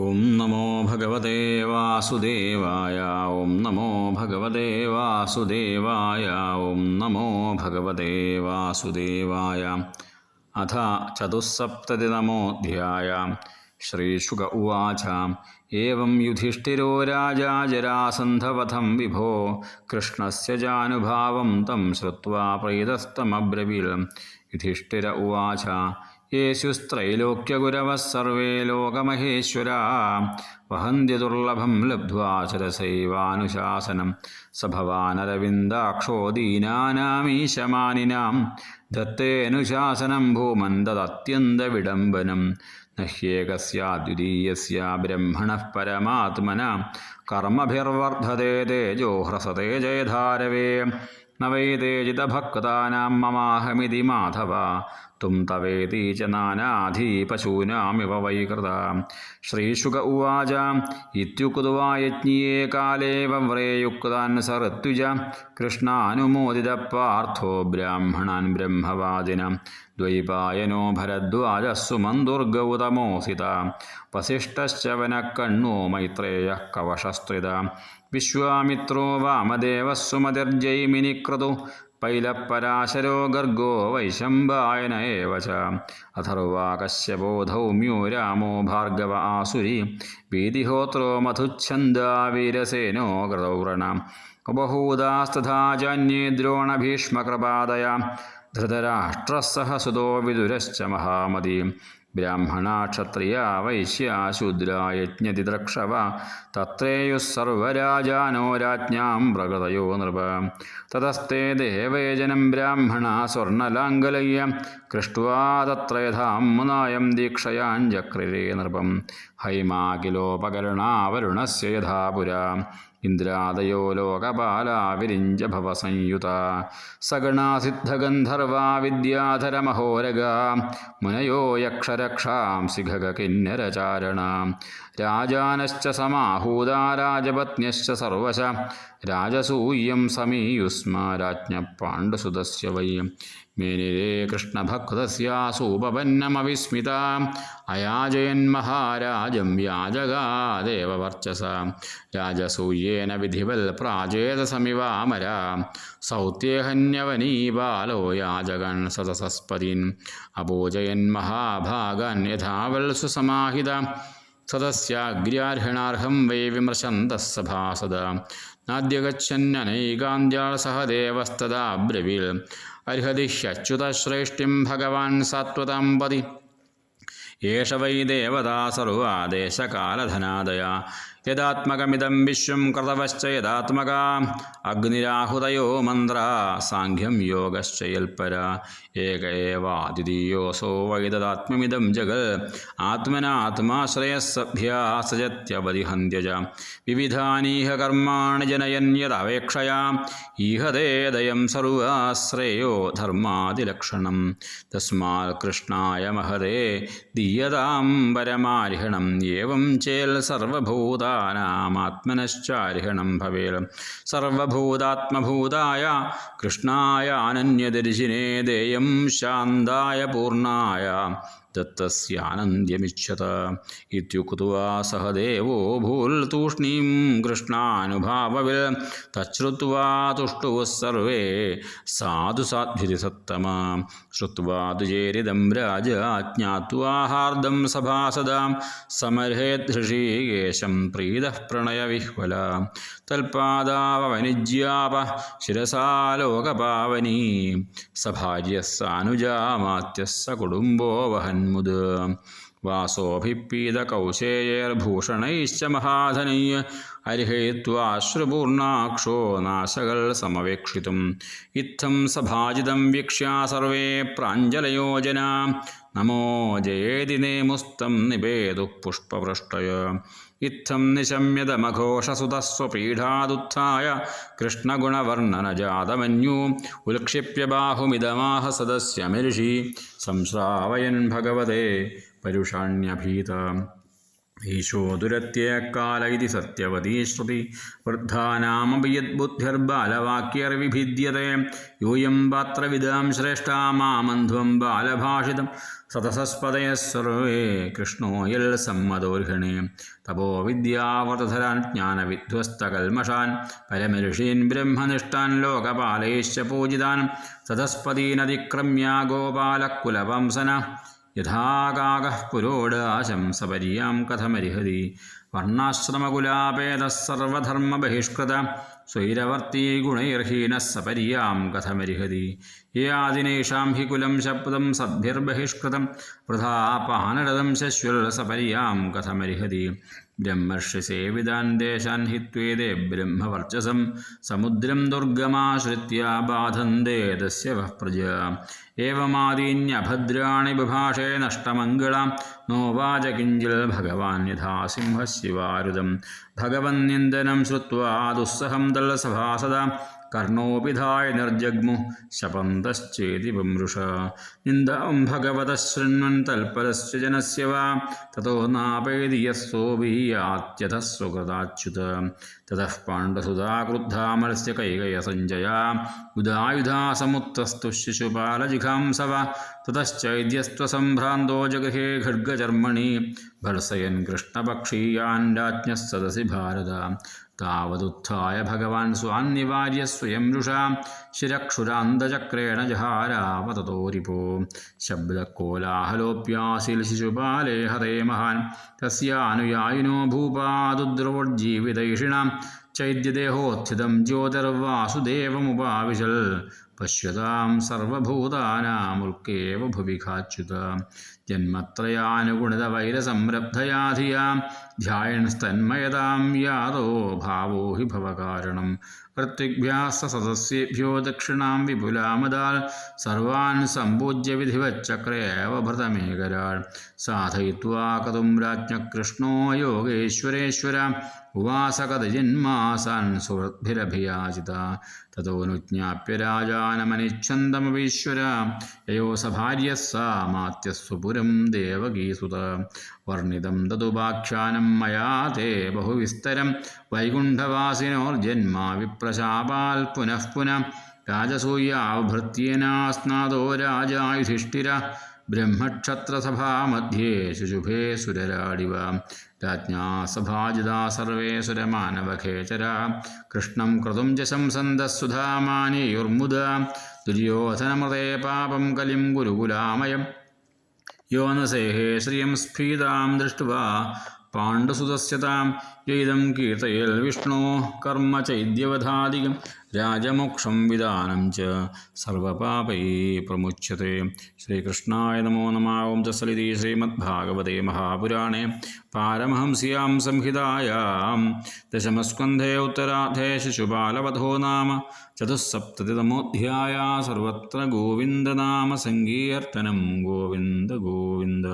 ഓം നമോ ഭഗവതേ വാസുദേവായ ഓം നമോ ഭഗവതേ വാസുദേവായ ഓം നമോ ഭഗവതേ വാസുദേവായ അഥ ചതുസപ്തതിതമോധ്യായ ശ്രീശുക ഉവാച एवं युधिष्ठिरो राजा जरासन्धवधं विभो कृष्णस्य चानुभावं तं श्रुत्वा प्रेतस्तमब्रवील् युधिष्ठिर उवाच। യേശുസ്ത്രൈലോക്യഗുരവ സർവേ ലോകമഹേശ്വരാ വഹന്തി ദുർലഭം ലബ്ധ്വാചരസൈവാനുശാസനം സഭവാനരവിന്ദാക്ഷോ ദീനാനാമീശമാനിനാം ദത്തേനുശാസനം ഭൂമൻ തദത്യന്തവിഡംബനം നഹ്യേകസ്യാദ്വിതീയസ്യ ബ്രഹ്മണഃ പരമാത്മന കർമ്മഭിർവർദ്ധതേ തേജോ ഹ്രസതേ ജയധാരവേ. നവൈതേജിതഭക്താനാം മമാഹമിതി മാധവ ത്വം തവേതി ച നാനാധീ പശൂനാമിവ വൈകൃത. ശ്രീശുക ഉവാച ഇത്യുക്തുവായജ്ഞിയേ കാലേ വ്രേയുക്താൻ സഋത്വിജ കൃഷ്ണാനുമോദിത പാർത്ഥോ ബ്രാഹ്മണാൻ ബ്രഹ്മവാദിന. ദ്വൈപായനോ ഭരദ്വാജ സുമന്ദുർഗൗതമോസിത വസിഷ്ഠശ്ചവനക്കണ്ണോ മൈത്രേയ കവശസ്ത്രിത. വിശ്വാമിത്രോ വാമദേവസ്സുമതിർജൈമിനി ക്രതു പൈലപ്പരാശരോ ഗർഗോ വൈശംബായനയേവ ച അഥർവാ കശ്യപോ ധൗമ്യോ രാമോ ഭാർഗവ ആസുരി. വീതിഹോത്രോ മധുച്ഛന്ദാ വീരസേനോ കൃതൗവ്രണ. ഉപഹൂതാസ്തഥാജാന്യേ ദ്രോണഭീഷ്മകൃപാദയ ധൃതരാഷ്ട്രസഹ സുതോ വിദുരശ്ച മഹാമതി. ബ്രാഹ്മണ ക്ഷത്രിയ വൈശ്യ ശൂദ്ര യജ്ഞതിദ്രക്ഷവ തത്രേയുസർവരാജാനോ രാജ്ഞാം പ്രകൃതയോ നൃപ. തതസ്തേ ദേവേജനം ബ്രാഹ്മണ സ്വർണലാംഗലയ്യ കൃഷ്ട്വാ തത്രയഥാംനായം ദീക്ഷയാഞ്ജക്രിരേ നൃപം. ഹൈമാകിലോപകരണാവരുണസ്യ യഥാപുര ഇന്ദ്രാദയോ ലോകപാലാവിരിഞ്ചഭവ സംയുത. സഗണാസിദ്ധഗന്ധർവാ വിദ്യാധരമഹോരഗ. മുനയോ യക്ഷരക്ഷാംസി ഖഗകിന്നരചാരണ രാജാനശ്ച സമാഹൂതാ രാജപത്ന്യശ്ച സർവശ. രാജസൂയം സമീയുസ്മ രാജ്ഞ പാണ്ഡുസുതസ്യ വൈ. മേനിരേ കൃഷ്ണഭക്തസ്യാസൂപപന്നമവിസ്മിത അയാജയന്മഹാരാജം വ്യാജകാദേവർച്ചസ രാജസൂയേന വിധിവൽ പ്രാചേതസമിവാമര സൗത്യേഹന്യവനീ ബാലോ യാജകൻ സതസസ്പതിൻ അപോജയന്മഹാഭാഗൻ യഥാവൽ സുസമാഹിത. സദസ്യാഗ്രാർഹിണാർഹം വൈ വിമൃശന്തഃ സഭാസദ. നാദ്യഗച്ഛന്നനൈകാന്ത്യാൾ അർഹതിഷ്യച്യുതശ്രേഷ്ഠിം ഭഗവാൻ സാത്വതാംപതി ഏഷ വൈ ദേവതാ സർവാദേശകാലധനാദയ യഥാത്മകമിതം വിശ്വം കൃതവശ്ച യഥാത്മക അഗ്നിരാഹുതയോ മന്ത്ര. സാഖ്യം യോഗശ്ചയൽപര. ഏക ഏവാതിഥീയോസോ വൈദതാത്മമിതം ജഗൽ. ആത്മനാത്മാശ്രയസഭ്യ സജത്യവതിഹന്ത്യജ. വിവിധാനീഹ കർമാണി ജനയൻ യദപേക്ഷയാ. ഈഹതേദയം സർവാശ്രയോ ധർമാതിലക്ഷണം. തസ്മാൽ കൃഷ്ണായ മഹതേ. ദീയതാം പരമാരിഹണം. ഏവം ചേൽ സർവഭൂത. ഭൂതാനാമാത്മനശ്ചാരിഹണം അർഹണം സർവഭൂതാത്മഭൂതായ കൃഷ്ണായ അനന്യദർശിനേ ദേയം ശാന്തായ പൂർണായ ദത്തസ്യ ഇത്യുക്വാ സഹ ദോ ഭൂൽതൂഷ്ണീം കൃഷ്ണാനുഭാവവിൽ തശ്രുവാ തുഷ്ടുവ സർവേ സാധു സാധ്യതി സത്തമ ശ്രുവാ തുചേരിതം രാജ ജ്ഞാത്വാഹാർദം സഭാസദാം സമർഹേദ്ധൃഷീകേശം പ്രീത പ്രണയവിഹ്വല തൽപാദാവനിജ്യാപ ശിരസാലോകപാവനീ സ കുടുംബോ വഹന്മുദ് വാസോഭിപ്പീത കൗശേയർഭൂഷണൈശ്ച മഹാധനൈ അരിഹയിത്വാശ്രുപൂർണാക്ഷോ നാശകൾ സമവേക്ഷിതും ഇത്തം സഭാജിതം വീക്ഷ്യാ സർവേ പ്രാഞ്ജലയോജന നമോ ജയേതിനേ മുസ്തം നിബേതു പുഷ്പവൃഷ്ടയ ഇത്തം നിശമ്യതമഘോഷസുതസ്വപീഠാദുത്ഥായ കൃഷ്ണഗുണവർണനജാതമന്യൂ ഉൽക്ഷിപ്യ ബാഹുമിതമാഹ സദസ്യമരിഷി. സംശ്രാവയൻ ഭഗവതേ പരുഷാണ്യഭീത. ഈശോദുരത്യേക്കാല ഇതി സത്യവതീ ശ്രുതി. വൃദ്ധാനാമപി യദ്ബുദ്ധിർബാലവാക്യർവിഭിദ്യത്തെ യൂയം പാത്രവിദാം ശ്രേഷ്ഠാമാമന്ധം ബാലഭാഷിതം. സതസസ്പതയ സർവേ കൃഷ്ണോ യൽ സമ്മതോർഹിണേ. തപോ വിദ്യാവതധരാൻ ജ്ഞാനവിധ്വസ്തകൽമഷാൻ. പരമഋഷീൻ ബ്രഹ്മനിഷ്ഠാൻ ലോകപാലൈശ്ച പൂജിതാൻ. സതസ്പതീനതിക്രമ്യ ഗോപാലകുലവംസന യഥാകാകഃ പുരോടാശം സപര്യാം കഥമരിഹതി. വർണാശ്രമകുലാപേദः സർവധർമ്മബഹിഷ്കൃത സ്വൈരവർത്തി ഗുണൈർഹീനः സപര്യാം കഥമരിഹതി യാതിനേഷാം ഹി കുലം ശബ്ദം സദ്ഭിർബഹിഷ്കൃതം വൃഥാ പാനരദം ശശ്വൽ സപര്യാം കഥമരിഹതി. ബ്രഹ്മർഷി സേവിതാൻ ദേശാൻ ഹിത്വേദേ ബ്രഹ്മവർച്ചസം സമുദ്രം ദുർഗമാശ്രിത്യ ബാധന്തേ തസ്യ വഃ പ്രജ ഏവമാദീന്യഭദ്രാണി ബുഭാഷേ നഷ്ടമംഗള നോവാച കിഞ്ചിൽ ഭഗവാൻ യഥാ സിംഹശിവാരുദം ഭഗവന്നിന്ദനം ശ്രുത്വാ ദുസ്സഹം ദളസഭാസത കർണോപിധായ നിർജഗ്മു ശപന്തശ്ചേതി വമൃഷ. നിന്ദം ഭഗവത ശൃണ്വൻ തൽപരസ്യ ജനസ്യ വാ. തതോ നാപേതി യസ്സോപീയാത്യത സുഹൃതാച്യുത തതഃ പാണ്ഡസുതാക്രുദ്ധാമരസ്യ കൈകയ സഞ്ജയാ. ഉദായുധാസമുത്തസ്തു ശിശുപാലജിഘാംസവ തതശ്ചൈദ്യസ്ത്വസംഭ്രാന്തോ ജഗഹേ ഖഡ്ഗചർമ്മണി ഭർസയൻ കൃഷ്ണപക്ഷീയാൻ രാജ്ഞ സദസി ഭാരത. താവതുത്ഥായ ഭഗവാൻ സ്വാൻ നിവാര്യ സ്വയം രുഷാം ശിരക്ഷുരാന്തചക്രേണ ജഹാരാവതോ ശബ്ദക്കോലാഹലോപ്യാസിൽ ശിശുപാലേ ഹതേ മഹാൻ തസ്യാനുയായിനോ ഭൂപാദുദ്രവോജ്ജീവിതൈഷിണാം ചൈദ്യദേഹോത്ഥിതം ജ്യോതിർവാസുദേവമുപാവിശൽ പശ്യതാം സർവഭൂതാനാമുൽക്കേവ ഭുവിഖാച്യുത ജന്മത്രയാനുഗുണിത വൈരസംരബ്ധയാധിയാം ധ്യായണസ്തന്മയതാം യാതോ ഭാവോ हि ഭവകാരണം. ഋത്വിഭ്യാസ സദസ്യേഭ്യോ ദക്ഷിണാം വിപുലാമതാൽ സർവാൻ സമ്പൂജ്യ വിധിവച്ചക്രേവ ഭൃതമേകരാൾ സാധയിത്വാ കതും രാജ്ഞ കൃഷ്ണോ യോഗേശ്വരേശ്വര ഉവാസകതജിന്മാസാൻ സുഹൃദ്ഭിരഭിയാചിത തതോനുജ്ഞാപ്യ രാജാനമനിച്ഛന്തമപീശ്വര യയോസഭാര്യ സാമാത്യസ്വപുര പൂരം ദേവഗീസുത വർണിതം തതുപാഖ്യാനം മയാ തേ ബഹുവിസ്തരം വൈകുണ്ഠവാസിനോർജന്മാ വിപ്രശാപാൽ പുനഃ പുനഃ രാജസൂയാഭൃത്യേനാസ്നാദോ രാജായുധിഷ്ഠിര ബ്രഹ്മക്ഷത്രസഭാമധ്യേ ശുശുഭേ സുരരാടിവ രാജ്ഞാ സഭാജിതാ സർവേ സുരമാനവഖേചര കൃഷ്ണം ക്രതും ച ശംസന്ദസുധാമാനേയുർമുദ ദുര്യോധനമൃതേ പാപം കലിം ഗുരുകുലാമയം യോ ന സേഹേ ശ്രിയം സ്ഫീതാം ദൃഷ്ടുവാ പാണ്ഡുസുതസ്യതാം ചെയ്തം കീർത്തയേൽ വിഷ്ണു കർമ്മ ചൈദ്യവധാദികം രാജമോക്ഷം വിധാനം ച സർവപാപൈ പ്രമുച്യത്തെ ശ്രീകൃഷ്ണായ നമോ നമാവും ചസലിതി ശ്രീമദ്ഭാഗവതേ മഹാപുരാണേ. പാരമഹംസ്യാം സംഹിതായാം. ദശമസ്കന്ധേ ഉത്തരാധേ ശിശുപാലവധോ നാമ. ചതുസപ്തതിതമോധ്യായ സർവത്ര ഗോവിന്ദനാമ സങ്കീർത്തനം ഗോവിന്ദ ഗോവിന്ദ.